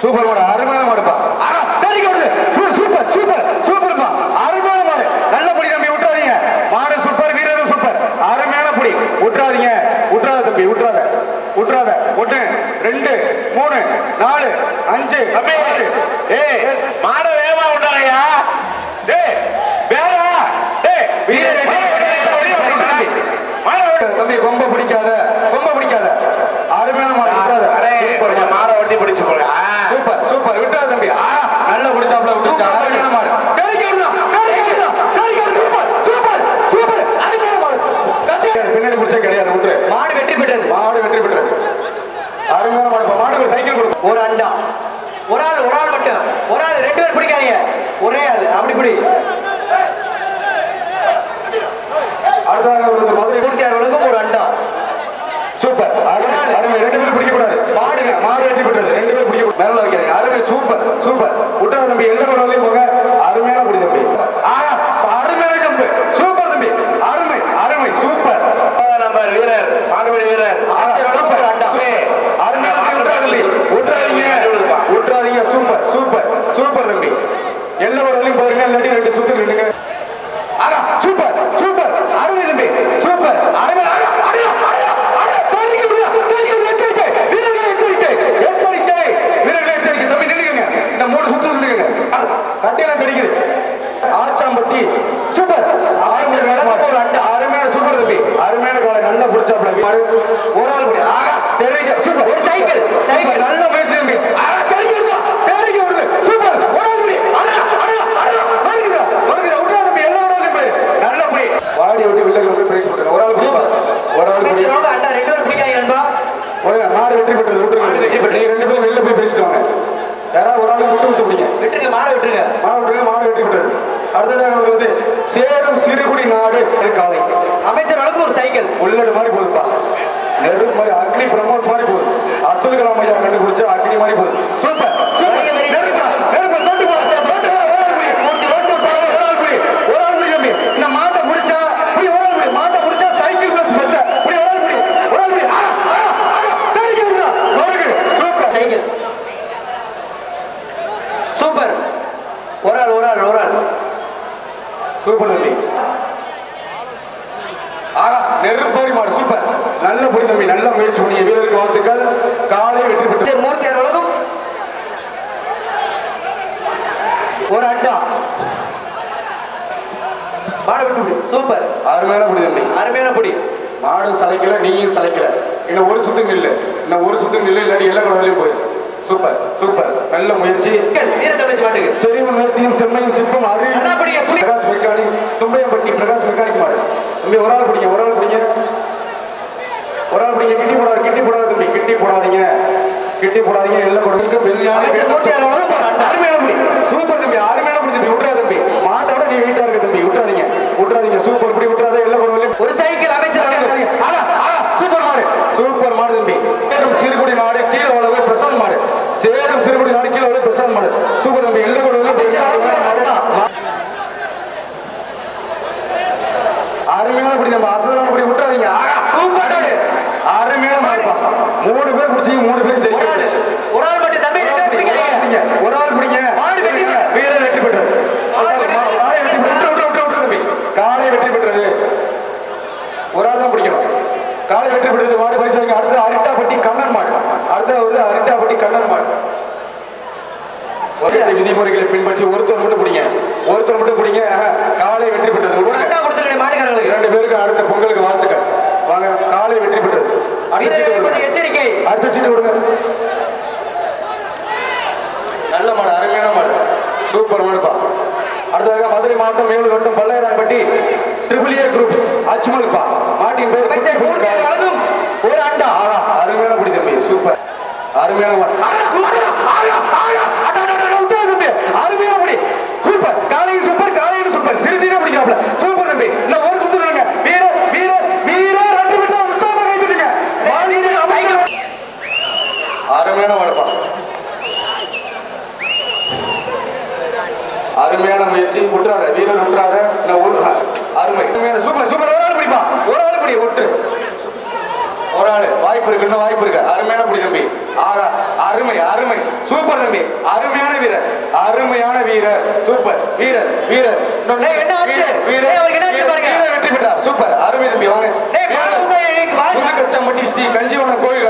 Super மாடு அருமையான மாடுப்பா. ஆஹா, தெரிக்க சூப்பர் சூப்பர் சூப்பர்ப்பா. அருமையான மாடு. நல்ல புடி தம்பி விட்டுறாதீங்க மாடு சூப்பர் வீரரும் சூப்பர். அருமையான புடி. விட்டுறாதீங்க விட்டுறாத தம்பி விட்டுறாத விட்டுறாத ஒண்ணு ரெண்டு மூணு நாலு அஞ்சு தம்பி ஆறு. ஏய் மாட வேகமா விட்டாங்கய்யா டேய் வேகா டேய் வீரர் தம்பி கொம்ப பிடிக்காத கொம்ப பிடிக்காத அருமையான மாடு விட்டுறாத சூப்பர் மாடு. மாட வண்டி பிடிச்சு போல சூப்பர் சூப்பர் விட்டுறாத தம்பி ஆ நல்ல பிடிச்சாப்ல விட்டுச்சா அருமையான மாடு தெரிக்க விடுதா தெரிக்க விடுதா தெரிக்க விடுதா சூப்பர் சூப்பர் சூப்பர் அருமையான மாடு கட்டி பின்னாடி பிடிச்சா கிடையாது விட்டுரு மாடு வெற்றி பெற்றது மாடு வெற்றி பெற்றது அருமையான மாடு இப்ப மாடு ஒரு சைக்கிள் கொடுக்கும் ஒரு அண்டா ஒரு ஆள் ஒரு ஆள் மட்டும் ஒரு ஆள் ரெண்டு பேர் பிடிக்காதீங்க ஒரே ஆள் அப்படி பிடி அடுத்ததாக வருது மதுரை மூர்த்தியார் வழங்கும் ஒரு அண்டா. சூப்பர். அருமை ரெண்டு பேரும் பிடிக்க கூடாது மாடுங்க மாடு வெட்டி விட்டது ரெண்டு பேரும் பிடிக்க. மேல வைக்காதீங்க. அருமை சூப்பர் சூப்பர். விட்டா தம்பி எல்லா வரலையும் போங்க. அருமையான பிடி தம்பி. அருமையான ஜம்பு சூப்பர் தம்பி. அருமை அருமை. சூப்பர். நம்பர் வீரர் மாடுபடி வீரர். விட்டுறாதீங்க விட்டுறாதீங்க சூப்பர் சூப்பர். சூப்பர் தம்பி. எல்லா வரலையும் இல்லாட்டி ரெண்டு சுத்து நின்றுங்க ஆஹா சூப்பர் அருமை தம்பி சூப்பர் அருமை ஆஹா, அடையா, அடையா, அடையா, தெரிக்க விடுங்க, தெரிக்க விடுங்க, எச்சரிக்கை வீரர்களே எச்சரிக்கை எச்சரிக்கை வீரர்களே எச்சரிக்கை தம்பி நில்லுங்க இந்த மூணு சுத்து நில்லுங்க கட்டையெல்லாம் தெரிக்குது ஆச்சாம்பட்டி சூப்பர் அருமையான மாடு. அருமையான சூப்பர் தம்பி அருமையான காலை நல்லா பிடிச்சாப்ல மாடு ஒரு ஆள் பிடி ஆஹா தெரிக்க சூப்பர் ஒரு சைக்கிள் சைக்கிள் நல்ல முயற்சி தம்பி ஆஹா தெரிக்க விடுதா தெரிக்க விடுது சூப்பர் ஒரு ஆள் பிடி அடடா அடடா அடடா வருகுதா வருகுதா விட்றா தம்பி எல்லா ஒரு போய் நல்ல பிடி வாடி விட்டு வில்லுக்கு வந்து பிரைஸ் போட்டுங்க ஒரு ஆள் பிடி ஒரு ஆள் பிடி அமைச்சர் அண்டா ரெண்டு பேர் பிடிக்காதீங்க நண்பா ஒரு மாடு வெற்றி பெற்றது விட்டுருங்க. நீங்க ரெண்டு பேரும் வெளில போய் பேசிட்டு வாங்க யாராவது ஒரு ஆள் விட்டு விட்டு பிடிங்க விட்டுருங்க மாடு விட்டுருங்க. மாடு விட்டுருங்க மாடு வெற்றி பெற்றது. அடுத்ததாக வருவது சேரும் சிறுகுடி நாடு காலை அமைச்சர் வழங்கும் ஒரு சைக்கிள். உள்ளடு மாதிரி போகுதுப்பா. நெருப்பு மாதிரி அக்னி பிரம்மோஸ் மாதிரி போகுது. அப்துல் கலாம் ஐயா கண்டுபிடிச்ச அக்னி மாதிரி போகுது. சூப்பர் சூப்பர் நெருப்பா நெருப்பா தொட்டு போ தொட்டு போ, ஒரு ஆள் புடி. தொட்டு சாவு, ஒரு ஆள் புடி. ஒரு ஆள் புடி தம்பி. இந்த மாட்டை புடிச்சா புடி, ஒரு ஆள் புடி. மாட்டை புடிச்சா சைக்கிள் பிளஸ் மெத்த. புடி, ஒரு ஆள் புடி. ஒரு ஆள் புடி. ஆ, ஆ, ஆ, தெரிக்க விடுதா. நொறுக்கு. சூப்பர் சைக்கிள் சூப்பர் ஒரு ஆள் ஒரு ஆள் ஒரு ஆள் சூப்பர் தம்பி ஆகா நெருப்போரி மாடு சூப்பர். நல்ல புடி தம்பி நல்ல முயற்சி பண்ணிய வீரருக்கு வாழ்த்துக்கள். காலை வெற்றி பெற்று மூர்த்தியார் வழங்கும் ஒரு அண்டா. மாடு விட்டு விடு சூப்பர். அருமையான புடி தம்பி. அருமையான புடி மாடு சளைக்கல நீயும் சளைக்கல. இன்னும் ஒரு சுத்து நில்லு இன்னும் ஒரு சுத்து நில்லு இல்லாட்டி எல்லா குடலையும் போயிரு. Super super. நல்ல முயற்சி. செறிவும் நேர்த்தியும் செம்மையும் சிற்பம் அறிவு நல்லா பிடிங்க, பிடி. பிரகாஷ் மெக்கானிக் தும்பையம்பட்டி பிரகாஷ் மெக்கானிக் மாடு தம்பி ஒரு ஆள் பிடிங்க ஒரு ஆள் பிடிங்க ஒரு ஆள் பிடிங்க கிட்டி போடாத கிட்டி போடாத தம்பி கிட்டி போடாதீங்க கிட்டி போடாதீங்க எல்லாம் கொடுங்க வெள்ளியான அமைச்சர் மூர்த்தியார் வழங்கும் ஒரு அண்டா. அருமையான புடி சூப்பர் தம்பி. அருமையான புடி தம்பி? விட்டுறாத தம்பி. மாட்டோட நீ வெயிட்டா இருக்க தம்பி. விட்டுறாதீங்க விட்டுறாதீங்க சூப்பர். புடி விட்டுறாத எல்லாம் ஒரு சைக்கிள் அமைச்சர் சூப்பர் மாடு. சூப்பர் மாடு தம்பி. சேரும் சிறுகுடி நாடு கீழே உழவு பிரசாந்த் மாடு. சேரும் சிறுகுடி நாடு கீழே உழவு பிரசாந்த் மாடு. சூப்பர் தம்பி. எல்லாம் அருமையான படி நம்ம அசதமான படி விட்டுறாதீங்க ஆகா, சூப்பர் அருமையான மாடுப்பா மூணு பேர் பிடிச்சி மூணு பேர் ஒரு ஆள் தெரியும் ஒரு ஆள் மட்டும் தம்பி ரெண்டு பேர் பிடிக்காதீங்க ஒரு ஆள் பிடிங்க மாடு வெற்றி பெற்றது. வீரர் வெற்றி பெற்றது மாடு வெற்றி பெற்றது. காலை வெற்றி பெற்றது விட்டு, விட்டு, விட்டு, விட்டு தம்பி காலை வெற்றி பெற்றது ஒரு ஆள் தான் பிடிக்கணும் காலை வெற்றி பெற்றது மாடு பரிசு அடுத்து அரிட்டாப்பட்டி கண்ணன் மாடு. அடுத்து வந்து அரிட்டாப்பட்டி கண்ணன் மாடு. ஒரே விதிமுறைகளை பின்பற்றி ஒருத்தர் மட்டும் பிடிங்க. ஒருத்தர் மட்டும் பிடிங்க காலை வெற்றி பெற்றது. இரண்டு பேருக்கு அடுத்த பொங்கலுக்கு வாழ்த்துக்கள். வாங்க காலை வெற்றி பெற்றது. அடுத்த சீட்டு எச்சரிக்கை? அடுத்த சீட்டு கொடுங்க. நல்ல மாடு அருமையான மாடு. சூப்பர் மாடுப்பா. அடுத்ததாக மதுரை மாவட்டம் மேலூர் வட்டம் பல்லாயிரம்பட்டி ட்ரிபிள் ஏ குரூப்ஸ் அச்சுமல்பா மாட்டின் பேர் தம்பி. அருமையான பிடி சூப்பர். காலையும் சூப்பர் காலையும் சூப்பர். சிறு பிடிக்காப்ல சூப்பர் தம்பி. இன்னும் ஒரு சுத்து விடுங்க. வீர வீர வீர ரெண்டு விட்டு உற்சாகமா கைத்துட்டுங்க அருமையான மாடுப்பா அருமையான முயற்சி. விட்டுறாத வீரர் விட்டுறாத ஒரு அருமை. அருமையான சூப்பர் சூப்பர். ஒரு ஆள் பிடிப்பா. ஒரு ஆள் பிடி விட்டு ஒரு ஆளு. வாய்ப்பு இருக்கு இன்னும் வாய்ப்பு இருக்கு. அருமையான புடி தம்பி. ஆகா அருமை அருமை. சூப்பர் தம்பி. அருமையான வீரர். அருமையான வீரர். சூப்பர். வீரர் வீரர். என்ன ஆச்சு? வீரர், வீரர், வெற்றி பெற்றார். சூப்பர். அருமை தம்பி வாங்க. கஞ்சிவனம் கோயில்